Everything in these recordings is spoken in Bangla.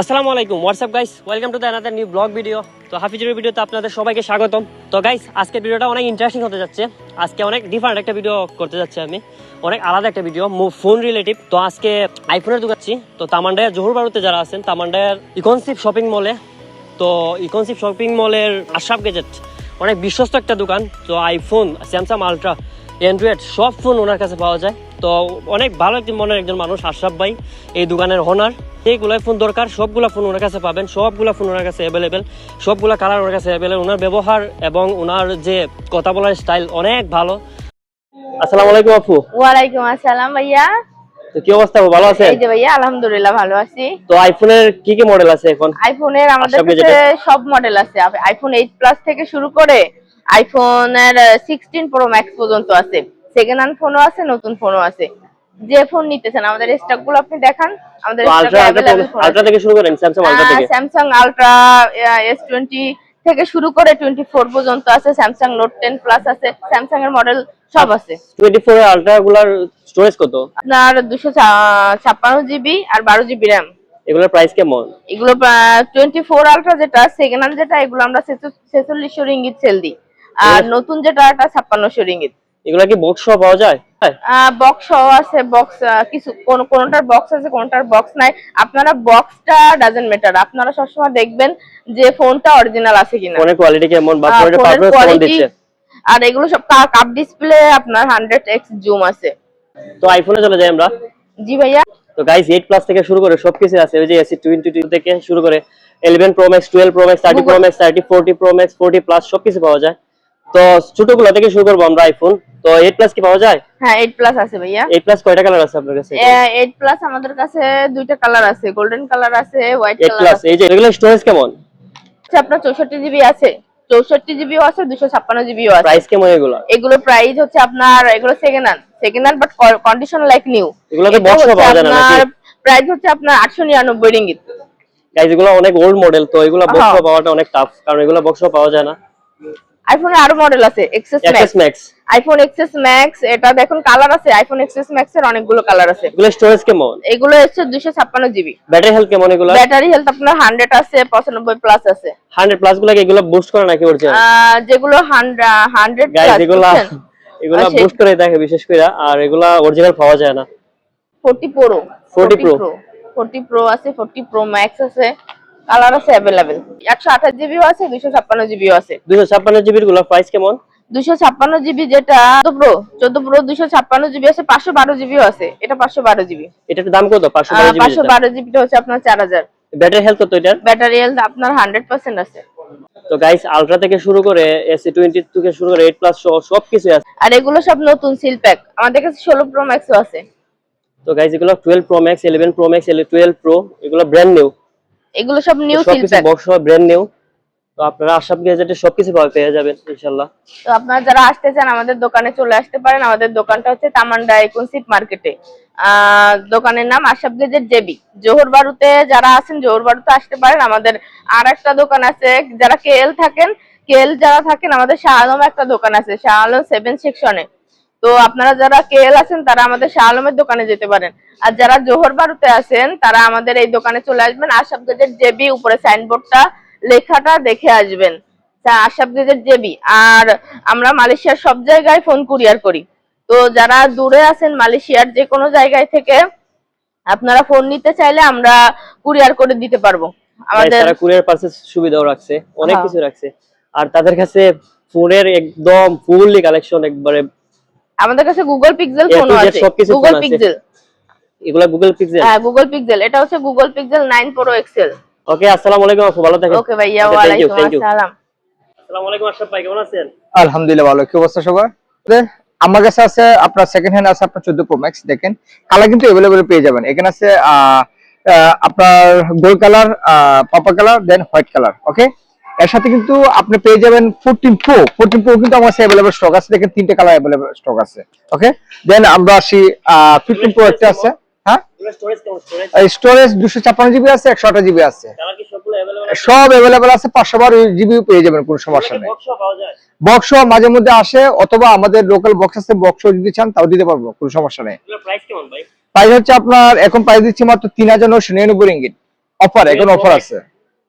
আসসালামু আলাইকুম what's up guys welcome to the another new blog video তো হাফিজুরের ভিডিওতে আপনাদের সবাইকে স্বাগতম। তো গাইস আজকের ভিডিওটা অনেক ইন্টারেস্টিং হতে যাচ্ছে। আজকে অনেক ডিফারেন্ট একটা ভিডিও করতে যাচ্ছি আমি। অনেক আলাদা একটা ভিডিও ফোন রিলেটিভ তো আজকে আইফোনের দোকাচ্ছি তো তামান্ডায়ার জহুর বারুতে যারা আছেন তামান্ডায়ার ইকনসিপ শপিং মলে তো ইকনসিপ শপিং মলের আশরাফ গেজেট অনেক বিশ্বস্ত একটা দোকান। তো আইফোন স্যামসাং আলট্রা অ্যান্ড্রয়েড সব ফোন ওনার কাছে পাওয়া যায়। তো অনেক ভালো একটি মনের একজন মানুষ আশরাফ ভাই, এই দোকানের ওনার যেগুলো ফোন দরকার সবগুলা ফোন ওনার কাছে পাবেন সবগুলা ফোন ওনার কাছে অ্যাভেলেবেল সবগুলা কালার ওনার কাছে অ্যাভেলেবেল ওনার ব্যবহার এবং ওনার যে কথা বলার স্টাইল অনেক ভালো। আসসালামু আলাইকুম আপু। ওয়ালাইকুম আসসালাম ভাইয়া। তো কি অবস্থা ভালো আছেন এই যে ভাইয়া আলহামদুলিল্লাহ ভালো আছি। তো আইফোনের কি কি মডেল আছে এখন? আইফোনের আমাদের সব কাছে সব মডেল আছে। আইফোন এইট প্লাস থেকে শুরু করে আইফোনের সিক্সটিন প্রো ম্যাক্স পর্যন্ত আছে। সেকেন্ড হ্যান্ড ফোনও আছে নতুন ফোনও আছে। যে ফোন নিতে চান আমাদের স্টকগুলো আপনি দেখান আমাদের আলট্রা থেকে শুরু করেন স্যামসাং আলট্রা থেকে? স্যামসাং আলট্রা এস টোয়েন্টি থেকে শুরু করে টোয়েন্টি ফোর পর্যন্ত আছে স্যামসাং নোট টেন প্লাস আছে স্যামসাং এর মডেল সব আছে। টোয়েন্টি ফোর আলট্রা গুলার স্টোরেজ কত? আপনার দুশো ছাপ্পান্ন জিবি আর বারো জিবি র্যাম এগুলোর প্রাইস কেমন? এগুলো টোয়েন্টি ফোর আলট্রা যেটা সেকেন্ড হ্যান্ড যেটা এগুলো আমরা ছেচল্লিশশো রিঙ্গিত সেল দিই। আর নতুন যেটা এটা ছাপ্পান্নশো রিঙ্গিত। এগুলা কি বক্স সহ পাওয়া যায়? হ্যাঁ। বক্স সহ আছে বক্স কিছু কোন কোনটার বক্স আছে কোনটার বক্স নাই। আপনারা বক্সটা ডাজেন্ট ম্যাটার আপনারা সবসময় দেখবেন যে ফোনটা অরিজিনাল আছে কিনা। ফোনের কোয়ালিটি কেমন? বা ফোনের ফোনের পারফরম্যান্স কেমন দিচ্ছে। আর এগুলো সব কাপ ডিসপ্লে আপনার হান্ড্রেড এক্স জুম আছে। তো আইফোনে চলে যাই আমরা। জি ভাইয়া। তো গাইস 8 প্লাস থেকে শুরু করে সবকিছু আছে। ওই যে এসি 22 থেকে শুরু করে 11 pro max 12 pro max 30 pro max 30 40 pro max 40 plus সবকিছু পাওয়া যায়। তো ছোটগুলো থেকে শুরু করব আমরা আইফোন তো 8 প্লাস কি পাওয়া যায়? হ্যাঁ এইট প্লাস আছে ভাইয়া। 8 প্লাস কয়টা কালার আছে আপনার কাছে? এইট প্লাস আমাদের কাছে দুইটা কালার আছে। গোল্ডেন কালার আছে হোয়াইট 8 প্লাস এই যে এগুলো স্টোরেজ কেমন? হচ্ছে আপনার চৌষট্টি জিবি আছে। চৌষট্টি জিবিও আছে দুশো ছাপ্পান্ন জিবিও আছে। প্রাইস কেমন এগুলো? এগুলো প্রাইস হচ্ছে আপনার এগুলো second hand second hand but condition like new এগুলোতে ও পাওয়া যায় না নাকি? প্রাইস হচ্ছে আপনার আটশো নিরানব্বই রিঙ্গিত। গাইস এগুলো অনেক ওল্ড মডেল তো এগুলো বক্স হ্যাঁ। পাওয়াটা অনেক টাফ কারণ এগুলো বক্স পাওয়া যায় না। আইফোনে আরও মডেল আছে XS max iPhone XS max এটা দেখুন কালার আছে আইফোন এক্সেস ম্যাক্স এর অনেকগুলো কালার আছে। এগুলো স্টোরেজ কেমন? এগুলো হচ্ছে দুশো ছাপ্পান্ন জিবি ব্যাটারি হেলথ কেমন এগুলো? ব্যাটারি হেলথ আপনার হান্ড্রেড আছে পঁচানব্বই প্লাস আছে। 100 প্লাসগুলো এগুলো বুস্ট করে নাকি আহ, যেগুলো হান্ড্রেড গাইস প্লাস এগুলা এগুলা আচ্ছা। বুস্ট করে দেখে বিশেষ করে আর এগুলো অরিজিনাল পাওয়া যায় না। Forty pro 40 pro forty pro আছে ফোর্টি প্রো ম্যাক্স আছে। কালার আছে অ্যাভেলেবেল একশো আঠাশ জিবিও আছে দুইশো ছাপ্পান্ন জিবিও আছে। দুশো ছাপ্পান্ন জিবিরগুলো প্রাইস কেমন? দুশো ছাপ্পান্ন জিবি যেটা প্রো চোদ্দ প্রো দুশো ছাপ্পান্ন জিবি আছে পাঁচশো বারো জিবিও আছে। এটা পাঁচশো বারো জিবি এটার দাম কত? পাঁচশো পাঁচশো বারো জিবিটা হচ্ছে আপনার চার হাজার। ব্যাটারি হেলথ কত এটার? ব্যাটারি হেলথ আপনার হান্ড্রেড পার্সেন্ট আছে। তো গাইস আলট্রা থেকে শুরু করে এসি টোয়েন্টি থেকে শুরু করে এইট প্লাস সহ সবকিছু আছে। আর এগুলো সব নতুন সিল প্যাক আমাদের কাছে ষোলো প্রো ম্যাক্সও আছে। তো গাইস এগুলো twelve pro max eleven pro max twelve pro এগুলো ব্র্যান্ড নিউ এগুলো সব নিউ সিল প্যাক বক্স সহ ব্র্যান্ড নিউ তো আপনারা আশাব গেজেটে সবকিছু পেয়ে যাবেন ইনশাল্লাহ তো আপনারা যারা আসতে চান আমাদের দোকানে চলে আসতে পারেন। আমাদের দোকানটা হচ্ছে তামান্ডা ইকনসিপ মার্কেটে দোকানের নাম আশাব গেজের জেবি। জোহর বারুতে যারা আছেন জোহর বারুতে আসতে পারেন। আমাদের আর একটা দোকান আছে যারা কেএল থাকেন কেএল যারা থাকেন আমাদের শাহ আলম একটা দোকান আছে শাহ আলম সেভেন সেকশনে তো আপনারা যারা কেএল আছেন তারা আমাদের শাহ আলমের দোকানে যেতে পারেন। আর যারা জোহর বারুতে আছেন তারা আমাদের এই দোকানে চলে আসবেন। আশাব গেজের জেবি উপরে সাইনবোর্ডটা লেখাটা দেখে আসবেন। আশাব গেজের জেবি। আর আমরা মালয়েশিয়ার সব জায়গায় ফোন কুরিয়ার করি। তো যারা দূরে আছেন মালয়েশিয়ার যে কোনো জায়গায় থেকে আপনারা ফোন নিতে চাইলে আমরা কুরিয়ার করে দিতে পারব। আমাদের কুরিয়ার পার্সেল সুবিধাও রাখছে অনেক হ্যাঁ। কিছু রাখছে। আর তাদের কাছে ফোনের একদম ফুললি কালেকশন একবারে আমাদের কাছে গুগল পিক্সেল ফোনও আছে। গুগল পিক্সেল এগুলা গুগল পিক্সেল হ্যাঁ গুগল পিক্সেল এটা হচ্ছে Google pixel nine pro XL okay আসসালামু আলাইকুম আপু ভালো থাকেন। ওকে ভাইয়া thank you. আসসালাম। আসসালামু আলাইকুম আশরাফ ভাই কেমন আছেন? আলহামদুলিল্লাহ ভালো। কি অবস্থা সবার? আমার কাছে আছে আপনার সেকেন্ড হ্যান্ড আছে আপনার চোদ্দ প্রো ম্যাক্স দেখেন। কালার কিন্তু অ্যাভেলেবল পেয়ে যাবেন। এখানে আছে আহ, আহ, আপনার গোল্ড কালার পাপা colour then white colour okay এর সাথে কিন্তু আপনি পেয়ে যাবেন ফোরটিন প্রো ফোরটিন প্রো কিন্তু আমার কাছে অ্যাভেলেবল স্টক আছে। দেখেন তিনটে কালার অ্যাভেলেবল স্টক আছে। ওকে দেন আমরা আসি ফিফটিন প্রো একটা আছে। হ্যাঁ? বক্স মাঝে মধ্যে আসে অথবা আমাদের লোকাল বক্স আছে বক্স যদি চান তাও দিতে পারব কোনো সমস্যা নেই। প্রাইস হচ্ছে আপনার এখন প্রাইস দিচ্ছি মাত্র তিন হাজার নশো নিরানব্বই অফার এখন অফার আছে।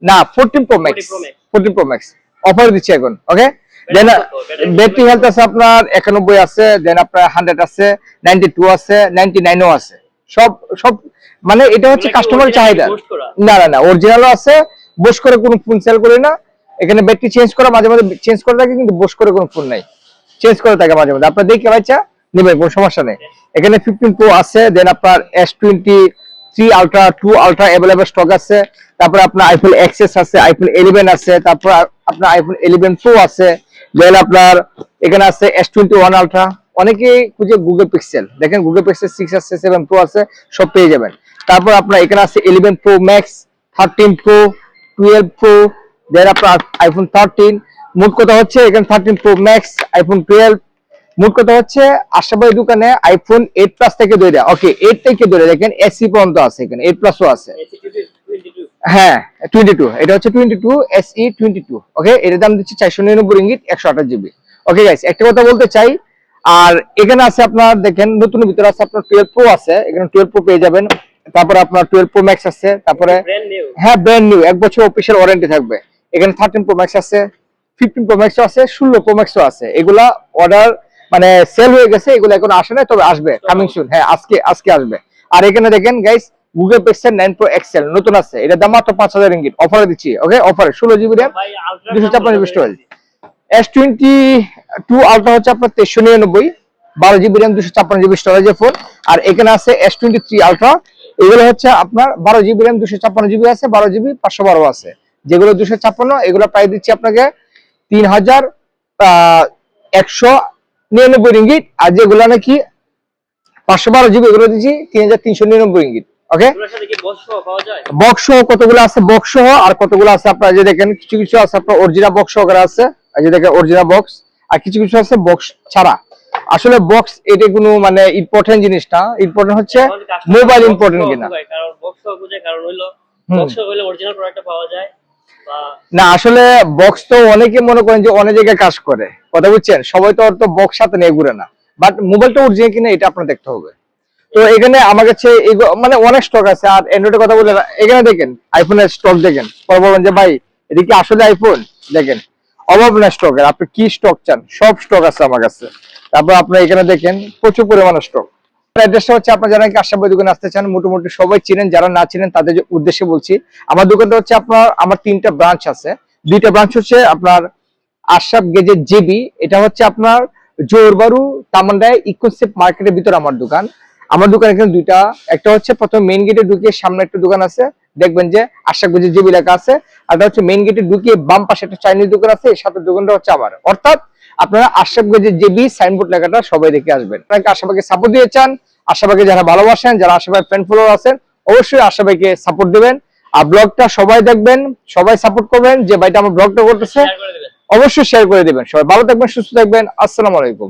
না fourteen pro max 14 Pro pro max offer দিচ্ছে এখন ওকে দেন ব্যাটারি হেলথ আছে আপনার একানব্বই আছে দেন আপনার হান্ড্রেড আছে নাইনটি টু আছে নাইনটি নাইনও আছে। সব সব মানে এটা হচ্ছে কাস্টমার চাহিদা। না না না অরিজিনালও আছে বস করে কোনো ফোন সেল করি না। এখানে ব্যাটারি চেঞ্জ করা মাঝে মাঝে চেঞ্জ করে থাকে কিন্তু বস করে কোনো ফোন নাই। চেঞ্জ করে থাকে মাঝে মাঝে। আপনার দেখে বাচ্চা নেবেন কোনো সমস্যা নেই। এখানে ফিফটিন প্রো আছে দেন আপনার S twenty three ultra two ultra available stock আছে। তারপরে আপনার আইফোন এক্সেস আছে আইফোন ইলেভেন আছে, তারপর আপনার আইফোন ইলেভেন প্রো আছে দেন আপনার এখানে আছে এস টোয়েন্টি ওয়ান আলট্রা অনেকেই খুঁজে গুগল পিক্সেল দেখেন গুগল পিক্সেল সিক্স আছে সেভেন প্রো আছে, সব পেয়ে যাবেন। তারপর আপনার এখানে আছে eleven pro max thirteen pro twelve pro then আপনার আইফোন থার্টিন মোট কথা হচ্ছে এখানে thirteen pro max iPhone twelve মোট কথা হচ্ছে আশাবাই দোকানে আইফোন এইট প্লাস থেকে ধরে ওকে এইট থেকে ধরে, দেখেন এসি পর্যন্ত আছে এখানে এইট প্লাসও আছে। হ্যাঁ টোয়েন্টি টু এটা হচ্ছে twenty two SE twenty two okay এটার দাম দিচ্ছে চারশো নিরানব্বই রিঙ্গিট একশো আঠাশ জিবি ওকে গাইস একটা কথা বলতে চাই আর এখানে আছে আপনার দেখেন নতুন ভিতরে আছে আপনার টুয়েলভ প্রো আছে এখানে টুয়েলভ প্রো পেয়ে যাবেন। তারপরে আপনার টুয়েলভ প্রো ম্যাক্স আছে তারপরে হ্যাঁ ব্র্যান্ড নিউ এক বছর অফিসিয়াল ওয়ারেন্টি থাকবে। এখানে থার্টিন প্রো ম্যাক্স আছে ফিফটিন প্রো ম্যাক্সও আছে ষোলো প্রো ম্যাক্সও আছে। এগুলা অর্ডার মানে সেল হয়ে গেছে এগুলো এখন আসে না তবে আসবে কামিং সুন হ্যাঁ আজকে আজকে আসবে। আর এখানে দেখেন guys Google pixel nine pro XL নতুন আছে। এটা দাম মাত্র পাঁচ হাজার রিঙ্গিট অফারে দিচ্ছি ওকে অফারে ষোলো জিবি র্যাম দুশো ছাপ্পান্ন GB storage S twenty two ultra হচ্ছে আপনার তেইশশো নিরানব্বই। বারো জিবি র্যাম দুশো ছাপ্পান্ন জিবি স্টোরেজের ফোন আর এখানে আছে এস টোয়েন্টি থ্রি আলট্রা এগুলো হচ্ছে আপনার বারো জিবি র্যাম দুশো ছাপ্পান্ন জিবি আছে বারো জিবি পাঁচশো বারো আছে। যেগুলো দুশো ছাপ্পান্ন এগুলো প্রায় দিচ্ছি আপনাকে তিন হাজার একশো নিরানব্বই রিঙ্গিট আর যেগুলো নাকি পাঁচশো বারো জিবি এগুলো দিচ্ছি তিন হাজার তিনশো নিরানব্বই রিঙ্গিট ওকে বক্স কতগুলো আছে? বক্স আর কতগুলো আছে আপনারা যে দেখেন কিছু কিছু আছে আপনার অরিজিনাল বক্স সহকারে আছে। এই যে দেখেন অরিজিনাল বক্স আর কিছু কিছু আছে বক্স ছাড়া। আসলে বক্স এটা কোনো মানে ইম্পর্টেন্ট জিনিস না। ইম্পর্টেন্ট হচ্ছে মোবাইল ইম্পর্টেন্ট কিনা। কারণ বক্স খুঁজে কারণ হইল বক্স হইলে অরিজিনাল প্রোডাক্টটা পাওয়া যায় না আসলে বক্স তো অনেকে মনে করেন যে অনেক জায়গায় কাজ করে। কথা বুঝছেন? সবাই তো অত বক্স সাথে নিয়ে ঘুরে না। বাট মোবাইলটা অরিজিনাল কিনা এটা আপনার দেখতে হবে। তো এখানে আমার কাছে মানে অনেক স্টক আছে। আর অ্যান্ড্রয়েডের কথা বলে এখানে দেখেন আইফোনের স্টক দেখেন। পরে বলবেন যে, ভাই, এটা কি আসলে আইফোন দেখেন, অভাব না স্টকের আপনি কি স্টক চান? সব স্টক আছে আমার কাছে। তারপর আপনার এখানে দেখেন, প্রচুর পরিমাণে স্টক দোকানে আসতে চান, মোটামুটি সবাই চিনেন, যারা না তাদের উদ্দেশ্যে বলছি, আমার দোকানটা হচ্ছে আপনার, আমার তিনটা ব্রাঞ্চ আছে। দুইটা ব্রাঞ্চ হচ্ছে আপনার এটা হচ্ছে আপনার তামান্ডায় মার্কেটের ভিতরে আমার দোকান। আমার দোকান এখানে দুইটা একটা হচ্ছে প্রথম মেইন গেটে ঢুকিয়ে সামনে একটা দোকান আছে দেখবেন যে গেজের জেবি লেখা আছে আর একটা হচ্ছে মেইন গেটে ঢুকিয়ে বাম পাশে একটা চাইনিজ দোকান আছে এর সাথে দোকানটা হচ্ছে আমার। অর্থাৎ আপনারা আশরাফ গেজের জেবি সাইনবোর্ড লেখাটা সবাই দেখে আসবেন। আপনাকে আশাবাকে সাপোর্ট দিয়ে চান? আশাবাকে যারা ভালোবাসেন যারা আশাবাই ফ্রেন্ড ফলোয়ার আছেন অবশ্যই আশাবাইকে সাপোর্ট দিবেন। আর ব্লগটা সবাই দেখবেন সবাই সাপোর্ট করবেন যে ভাইটা আমার ব্লগটা করতেছে অবশ্যই শেয়ার করে দিবেন। সবাই ভালো থাকবেন সুস্থ থাকবেন। আসসালামু আলাইকুম।